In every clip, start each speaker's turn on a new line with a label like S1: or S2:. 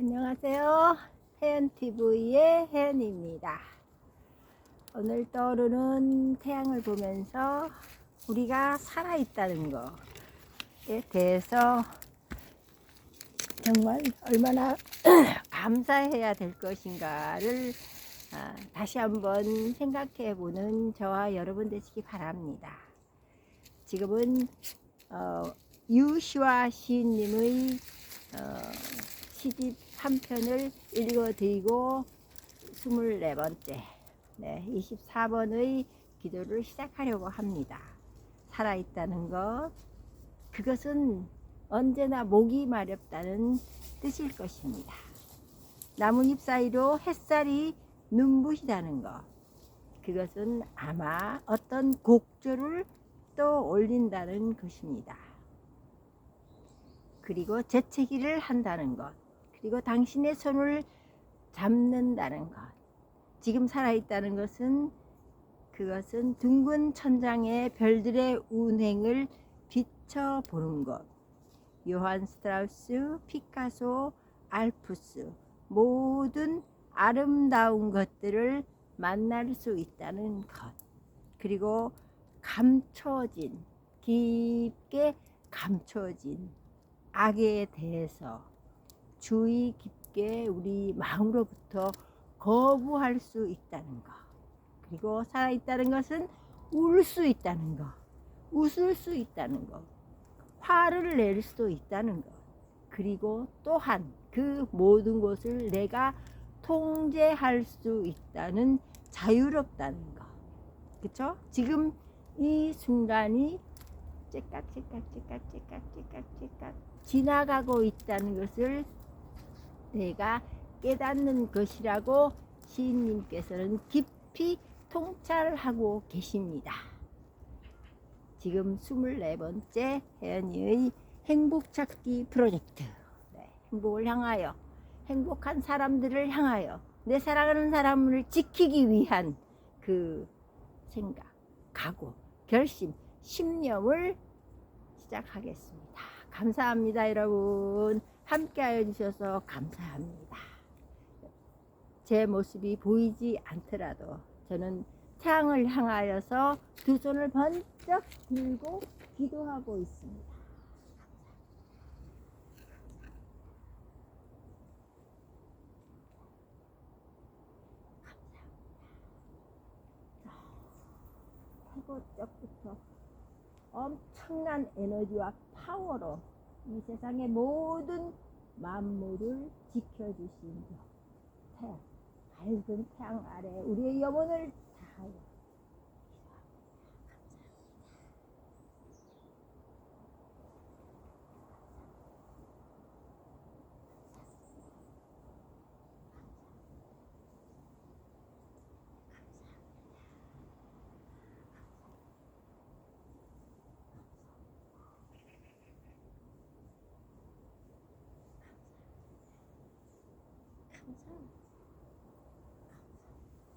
S1: 안녕하세요. 혜연TV의 혜연입니다. 오늘 떠오르는 태양을 보면서 우리가 살아있다는 것에 대해서 정말 얼마나 감사해야 될 것인가를 아, 다시 한번 생각해 보는 저와 여러분 되시기 바랍니다. 지금은 어, 유시화 시인님의 어, 시집 한 편을 읽어드리고 24번째, 네, 24번의 기도를 시작하려고 합니다. 살아있다는 것, 그것은 언제나 목이 마렵다는 뜻일 것입니다. 나뭇잎 사이로 햇살이 눈부시다는 것, 그것은 아마 어떤 곡조를 또 올린다는 것입니다. 그리고 재채기를 한다는 것, 그리고 당신의 손을 잡는다는 것. 지금 살아있다는 것은 그것은 둥근 천장에 별들의 운행을 비춰보는 것. 요한 스트라우스, 피카소, 알프스 모든 아름다운 것들을 만날 수 있다는 것. 그리고 감춰진 깊게 감춰진 악에 대해서 주의 깊게 우리 마음으로부터 거부할 수 있다는 것. 그리고 살아있다는 것은 울 수 있다는 것. 웃을 수 있다는 것. 화를 낼 수도 있다는 것. 그리고 또한 그 모든 것을 내가 통제할 수 있다는 자유롭다는 것. 그쵸? 지금 이 순간이 째깍째깍째깍째깍째깍째깍 지나가고 있다는 것을 내가 깨닫는 것이라고 시인님께서는 깊이 통찰하고 계십니다. 지금 24번째 혜연이의 행복 찾기 프로젝트. 네, 행복을 향하여, 행복한 사람들을 향하여, 내 사랑하는 사람을 지키기 위한 그 생각, 각오, 결심, 신념을 시작하겠습니다. 감사합니다, 여러분. 함께 하여 주셔서 감사합니다. 제 모습이 보이지 않더라도 저는 태양을 향하여서 두 손을 번쩍 들고 기도하고 있습니다. 태고 쪽부터 엄청난 에너지와 파워로 이 세상의 모든 만물을 지켜주신 태양, 밝은 태양 아래 우리의 영혼을 다하여 감사합니다.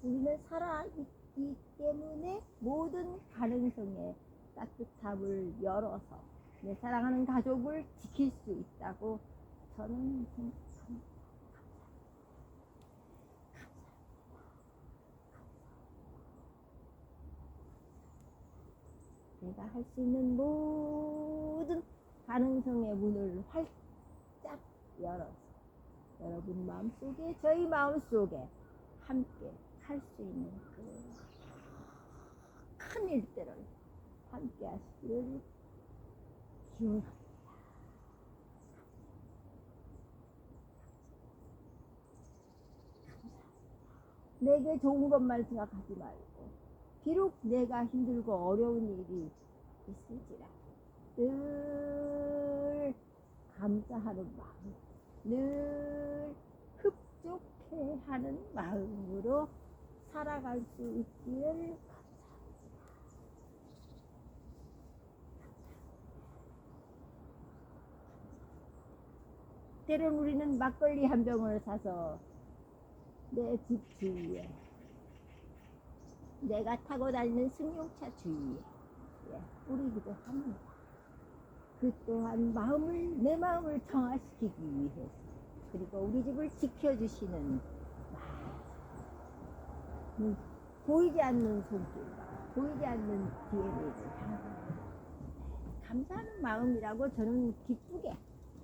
S1: 우리는 살아있기 때문에 모든 가능성에 따뜻함을 열어서 내 사랑하는 가족을 지킬 수 있다고 저는 생각합니다. 내가 할 수 있는 모든 가능성의 문을 활짝 열어서 여러분 마음속에 저희 마음속에 함께 할 수 있는 그 큰 일들을 함께 하시기를 기원합니다. 내게 좋은 것만 생각하지 말고 비록 내가 힘들고 어려운 일이 있을지라 늘 감사하는 마음 늘 흡족해 하는 마음으로 살아갈 수 있기를. 때론 우리는 막걸리 한 병을 사서 내 집 주위에 내가 타고 다니는 승용차 주위에 예, 뿌리기도 합니다. 그 또한 마음을 내 마음을 정화시키기 위해서 그리고 우리 집을 지켜주시는 음, 보이지 않는 손길과 보이지 않는 DNA를 감사하는 마음이라고 저는 기쁘게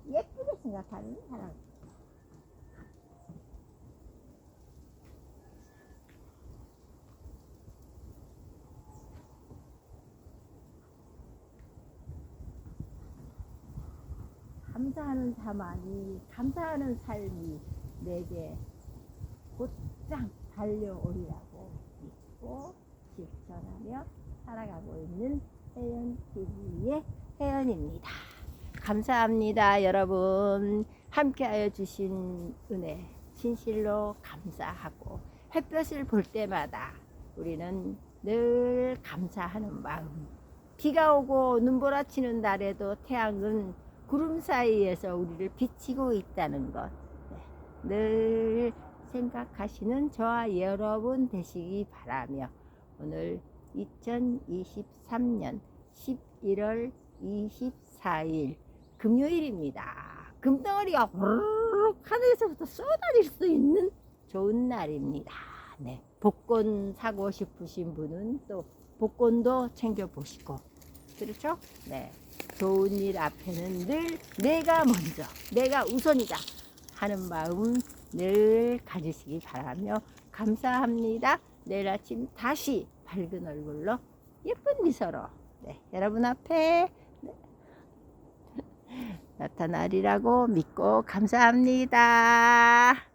S1: 예쁘게 생각하는 사람. 감사하는 자만이 감사하는 삶이 내게 곧장 달려오리라고 믿고 실천하며 살아가고 있는 혜연 TV의 혜연입니다. 감사합니다, 여러분. 함께하여 주신 은혜 진실로 감사하고 햇볕을 볼 때마다 우리는 늘 감사하는 마음. 비가 오고 눈보라 치는 날에도 태양은 구름 사이에서 우리를 비치고 있다는 것. 네, 늘 생각하시는 저와 여러분 되시기 바라며 오늘 2023년 11월 24일 금요일입니다. 금덩어리가 후루룩 하늘에서부터 쏟아질 수 있는 좋은 날입니다. 네, 복권 사고 싶으신 분은 또 복권도 챙겨 보시고 그렇죠? 네. 좋은 일 앞에는 늘 내가 먼저, 내가 우선이다 하는 마음 늘 가지시기 바라며 감사합니다. 내일 아침 다시 밝은 얼굴로 예쁜 미소로 네, 여러분 앞에 네, 나타나리라고 믿고 감사합니다.